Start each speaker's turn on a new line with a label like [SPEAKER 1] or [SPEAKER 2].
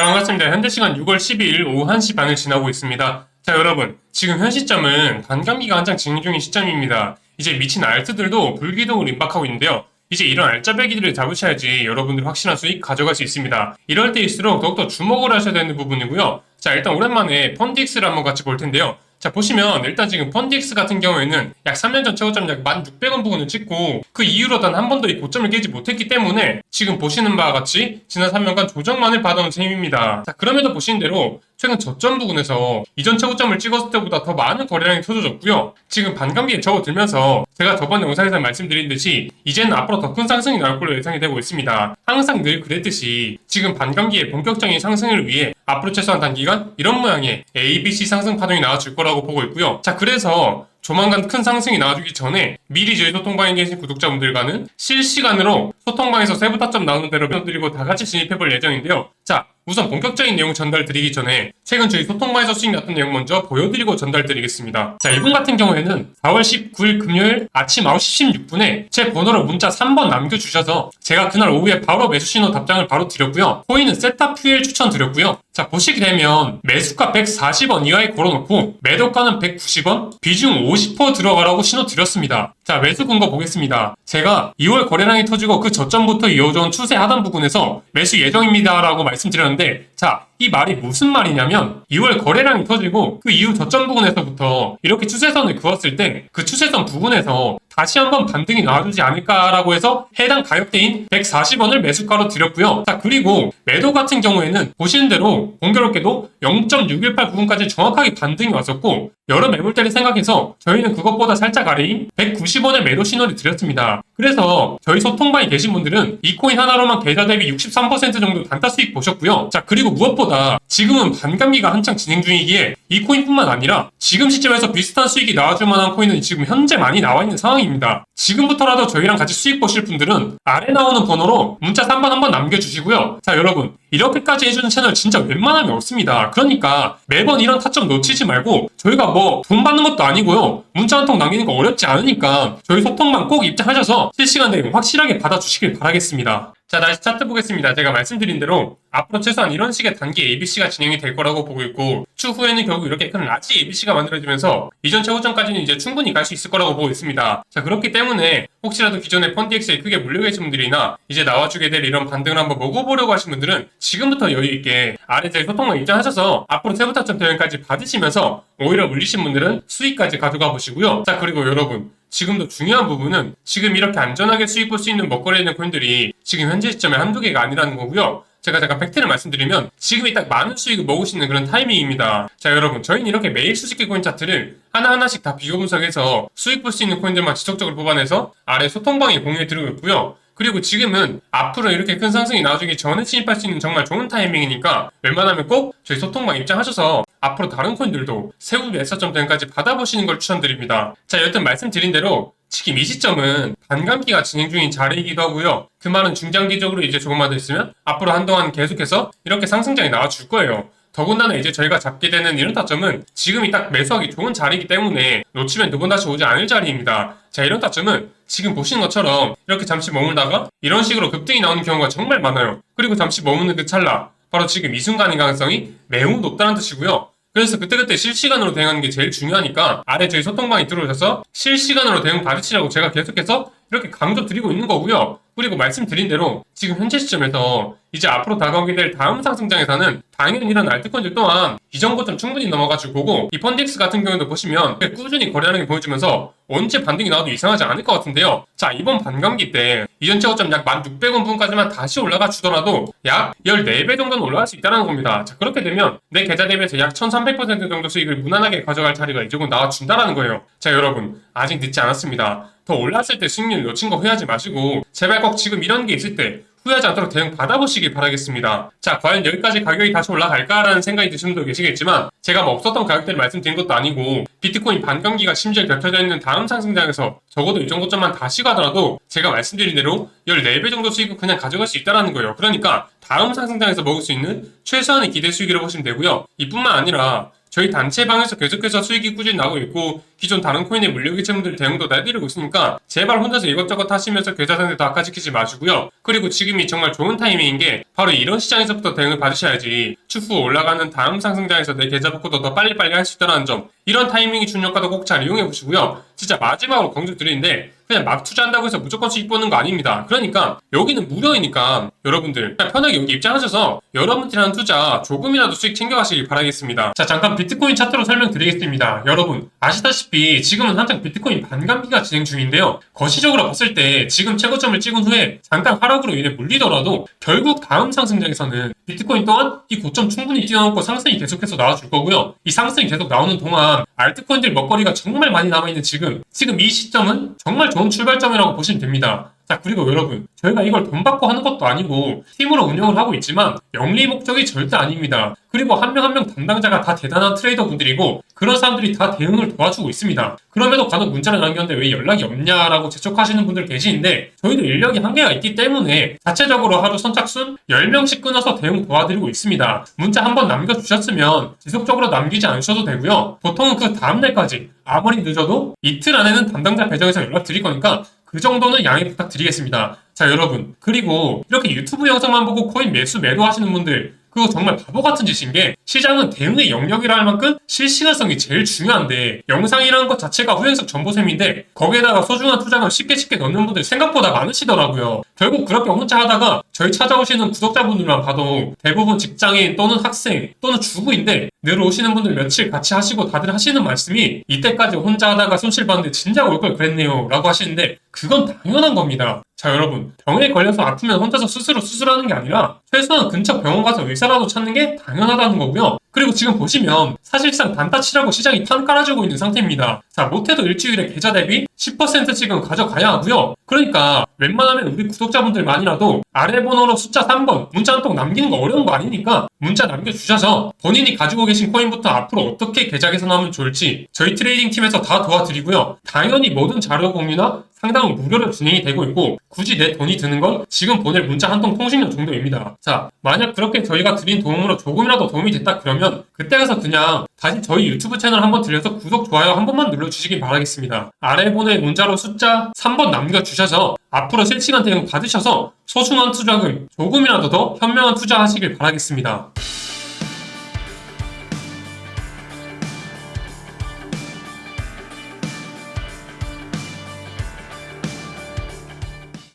[SPEAKER 1] 자, 반갑습니다. 현재 시간 6월 12일 오후 1시 반을 지나고 있습니다. 자, 여러분. 지금 현 시점은 반감기가 한창 진행 중인 시점입니다. 이제 미친 알트들도 불기둥으로 임박하고 있는데요. 이제 이런 알짜배기들을 잡으셔야지 여러분들 확실한 수익 가져갈 수 있습니다. 이럴 때일수록 더욱더 주목을 하셔야 되는 부분이고요. 자, 일단 오랜만에 펀디엑스를 한번 같이 볼 텐데요. 자, 보시면 일단 지금 펀디엑스 같은 경우에는 약 3년 전 최고점 약 1,600원 부근을 찍고 그 이후로 단 한 번도 이 고점을 깨지 못했기 때문에 지금 보시는 바와 같이 지난 3년간 조정만을 받아온 셈입니다. 자, 그럼에도 보시는 대로 최근 저점 부근에서 이전 최고점을 찍었을 때보다 더 많은 거래량이 터져졌고요. 지금 반감기에 접어들면서 제가 저번 영상에서 말씀드린 듯이 이제는 앞으로 더 큰 상승이 나올 걸로 예상이 되고 있습니다. 항상 늘 그랬듯이 지금 반감기의 본격적인 상승을 위해 앞으로 최소한 단기간 이런 모양의 ABC 상승 파동이 나와줄 거라고 보고 있고요. 자, 그래서 조만간 큰 상승이 나와주기 전에 미리 저희 소통방에 계신 구독자분들과는 실시간으로 소통방에서 세부 타점 나오는 대로 드리고 다 같이 진입해볼 예정인데요. 자, 우선 본격적인 내용 전달 드리기 전에 최근 저희 소통방에서 수익 났던 내용 먼저 보여드리고 전달 드리겠습니다. 자, 이분 같은 경우에는 4월 19일 금요일 아침 9시 16분에 제 번호로 문자 3번 남겨주셔서 제가 그날 오후에 바로 매수 신호 답장을 바로 드렸고요. 코인은 세타 퓨엘 추천 드렸고요. 자, 보시게 되면 매수가 140원 이하에 걸어놓고 매도가는 190원, 비중 50% 들어가라고 신호 드렸습니다. 자, 매수 근거 보겠습니다. 제가 2월 거래량이 터지고 그 저점부터 이어져온 추세 하단 부분에서 매수 예정입니다 라고 말씀드렸는데, 자, 이 말이 무슨 말이냐면 2월 거래량이 터지고 그 이후 저점 부분에서부터 이렇게 추세선을 그었을 때 그 추세선 부분에서 다시 한번 반등이 나와주지 않을까라고 해서 해당 가격대인 140원을 매수가로 드렸고요. 자 그리고 매도 같은 경우에는 보시는 대로 공교롭게도 0.618 부분까지 정확하게 반등이 왔었고 여러 매물대를 생각해서 저희는 그것보다 살짝 아래인 190원의 매도 신호를 드렸습니다. 그래서 저희 소통방에 계신 분들은 이 코인 하나로만 계좌 대비 63% 정도 단타 수익 보셨고요. 자 그리고 무엇보다 지금은 반감기가 한창 진행 중이기에 이 코인뿐만 아니라 지금 시점에서 비슷한 수익이 나와줄 만한 코인은 지금 현재 많이 나와 있는 상황입니다. 지금부터라도 저희랑 같이 수익 보실 분들은 아래 나오는 번호로 문자 3번 한번 남겨주시고요. 자 여러분 이렇게까지 해주는 채널 진짜 웬만하면 없습니다. 그러니까 매번 이런 타점 놓치지 말고 저희가 뭐돈 받는 것도 아니고요. 문자 한 통 남기는 거 어렵지 않으니까 저희 소통만 꼭 입장하셔서 실시간 대응 확실하게 받아주시길 바라겠습니다. 자 다시 차트 보겠습니다. 제가 말씀드린 대로 앞으로 최소한 이런 식의 단기 ABC가 진행이 될 거라고 보고 있고 추후에는 결국 이렇게 큰 라지 ABC가 만들어지면서 이전 최고점까지는 이제 충분히 갈 수 있을 거라고 보고 있습니다. 자 그렇기 때문에 혹시라도 기존에 펀디엑스에 크게 물려 계신 분들이나 이제 나와주게 될 이런 반등을 한번 먹어보려고 하신 분들은 지금부터 여유 있게 아래 제 소통만 입장하셔서 앞으로 세부타점 대응까지 받으시면서 오히려 물리신 분들은 수익까지 가져가 보시고요. 자 그리고 여러분 지금도 중요한 부분은 지금 이렇게 안전하게 수익 볼 수 있는 먹거리 있는 코인들이 지금 현재 시점에 한두 개가 아니라는 거고요. 제가 잠깐 팩트를 말씀드리면 지금이 딱 많은 수익을 먹을 수 있는 그런 타이밍입니다. 자 여러분 저희는 이렇게 매일 수집계 코인 차트를 하나하나씩 다 비교 분석해서 수익 볼 수 있는 코인들만 지속적으로 뽑아내서 아래 소통방에 공유해 드리고 있고요. 그리고 지금은 앞으로 이렇게 큰 상승이 나와주기 전에 진입할 수 있는 정말 좋은 타이밍이니까 웬만하면 꼭 저희 소통방 입장하셔서 앞으로 다른 코인들도 세후 매사점 대응까지 받아보시는 걸 추천드립니다. 자 여튼 말씀드린 대로 지금 이 시점은 반감기가 진행 중인 자리이기도 하고요. 그 말은 중장기적으로 이제 조금만 더 있으면 앞으로 한동안 계속해서 이렇게 상승장이 나와줄 거예요. 더군다나 이제 저희가 잡게 되는 이런 타점은 지금이 딱 매수하기 좋은 자리이기 때문에 놓치면 두 번 다시 오지 않을 자리입니다. 자, 이런 타점은 지금 보시는 것처럼 이렇게 잠시 머물다가 이런 식으로 급등이 나오는 경우가 정말 많아요. 그리고 잠시 머무는 그 찰나, 바로 지금 이 순간의 가능성이 매우 높다는 뜻이고요. 그래서 그때그때 실시간으로 대응하는 게 제일 중요하니까 아래 저희 소통방에 들어오셔서 실시간으로 대응 받으시라고 제가 계속해서 이렇게 강조 드리고 있는 거고요. 그리고 말씀드린 대로 지금 현재 시점에서 이제 앞으로 다가오게 될 다음 상승장에서는 당연히 이런 알트코인들 또한 이전 고점 충분히 넘어가줄 거고 이 펀디엑스 같은 경우도 보시면 꾸준히 거래하는 게 보여주면서 언제 반등이 나와도 이상하지 않을 것 같은데요. 자 이번 반감기 때 이전 최고점 약 1,600원 부분까지만 다시 올라가 주더라도 약 14배 정도는 올라갈 수 있다는 겁니다. 자 그렇게 되면 내 계좌 대비해서 약 1,300% 정도 수익을 무난하게 가져갈 자리가 이쪽은 나와준다는 거예요. 자 여러분 아직 늦지 않았습니다. 더 올랐을 때 수익률 놓친 거 후회하지 마시고 제발 꼭 지금 이런 게 있을 때 후회하지 않도록 대응 받아보시길 바라겠습니다. 자, 과연 여기까지 가격이 다시 올라갈까라는 생각이 드시는 분도 계시겠지만 제가 뭐 없었던 가격대를 말씀드린 것도 아니고 비트코인 반감기가 심지어 겹쳐져 있는 다음 상승장에서 적어도 이 정도 점만 다시 가더라도 제가 말씀드린 대로 14배 정도 수익을 그냥 가져갈 수 있다는 거예요. 그러니까 다음 상승장에서 먹을 수 있는 최소한의 기대 수익이라고 보시면 되고요. 이뿐만 아니라 저희 단체 방에서 계속해서 수익이 꾸준히 나고 있고 기존 다른 코인의 물류 기체분들 대응도 내드리고 있으니까 제발 혼자서 이것저것 하시면서 계좌 상태 다 악화시키지 마시고요. 그리고 지금이 정말 좋은 타이밍인 게 바로 이런 시장에서부터 대응을 받으셔야지 추후 올라가는 다음 상승장에서 내 계좌 복구도 더 빨리빨리 할 수 있다는 점 이런 타이밍이 중요하다고 꼭 잘 이용해 보시고요. 진짜 마지막으로 강조드리는데 그냥 막 투자한다고 해서 무조건 수익 보는 거 아닙니다. 그러니까 여기는 무료이니까 여러분들 편하게 여기 입장하셔서 여러분들이 하는 투자 조금이라도 수익 챙겨가시길 바라겠습니다. 자 잠깐 비트코인 차트로 설명드리겠습니다. 여러분 아시다시피 지금은 한창 비트코인 반감기가 진행 중인데요. 거시적으로 봤을 때 지금 최고점을 찍은 후에 잠깐 하락으로 인해 물리더라도 결국 다음 상승장에서는 비트코인 또한 이 고점 충분히 뛰어넘고 상승이 계속해서 나와줄 거고요. 이 상승이 계속 나오는 동안 알트코인들 먹거리가 정말 많이 남아있는 지금 지금 이 시점은 정말 좋은 출발점이라고 보시면 됩니다. 자 그리고 여러분 저희가 이걸 돈 받고 하는 것도 아니고 팀으로 운영을 하고 있지만 영리 목적이 절대 아닙니다. 그리고 한 명 한 명 담당자가 다 대단한 트레이더 분들이고 그런 사람들이 다 대응을 도와주고 있습니다. 그럼에도 간혹 문자를 남겼는데 왜 연락이 없냐라고 재촉하시는 분들 계시는데 저희도 인력이 한계가 있기 때문에 자체적으로 하루 선착순 10명씩 끊어서 대응 도와드리고 있습니다. 문자 한 번 남겨주셨으면 지속적으로 남기지 않으셔도 되고요. 보통은 그 다음날까지 아무리 늦어도 이틀 안에는 담당자 배정에서 연락드릴 거니까 그 정도는 양해 부탁드리겠습니다. 자, 여러분. 그리고 이렇게 유튜브 영상만 보고 코인 매수 매도 하시는 분들, 그거 정말 바보 같은 짓인 게 시장은 대응의 영역이라 할 만큼 실시간성이 제일 중요한데 영상이라는 것 자체가 후행석 정보셈인데 거기에다가 소중한 투자금 쉽게 쉽게 넣는 분들 생각보다 많으시더라고요. 결국 그렇게 혼자 하다가 저희 찾아오시는 구독자분들만 봐도 대부분 직장인 또는 학생 또는 주부인데 늘 오시는 분들 며칠 같이 하시고 다들 하시는 말씀이 이때까지 혼자 하다가 손실 봤는데 진작 올 걸 그랬네요 라고 하시는데 그건 당연한 겁니다. 자 여러분 병에 걸려서 아프면 혼자서 스스로 수술하는 게 아니라 최소한 근처 병원 가서 의사라도 찾는 게 당연하다는 거고요. 그리고 지금 보시면 사실상 단타치라고 시장이 판 깔아주고 있는 상태입니다. 자 못해도 일주일에 계좌 대비 10% 지금 가져가야 하고요. 그러니까 웬만하면 우리 구독자분들만이라도 아래 번호로 숫자 3번 문자 한 통 남기는 거 어려운 거 아니니까 문자 남겨주셔서 본인이 가지고 계신 코인부터 앞으로 어떻게 계좌 개선하면 좋을지 저희 트레이딩 팀에서 다 도와드리고요. 당연히 모든 자료 공유나 상담은 무료로 진행이 되고 있고 굳이 내 돈이 드는 건 지금 보낼 문자 한 통 통신료 정도입니다. 자 만약 그렇게 저희가 드린 도움으로 조금이라도 도움이 됐다 그러면 그때 가서 그냥 다시 저희 유튜브 채널 한번 들려서 구독 좋아요 한 번만 눌러주시길 바라겠습니다. 아래 보낼 문자로 숫자 3번 남겨주셔서 앞으로 실시간 대응 받으셔서 소중한 투자금 조금이라도 더 현명한 투자하시길 바라겠습니다.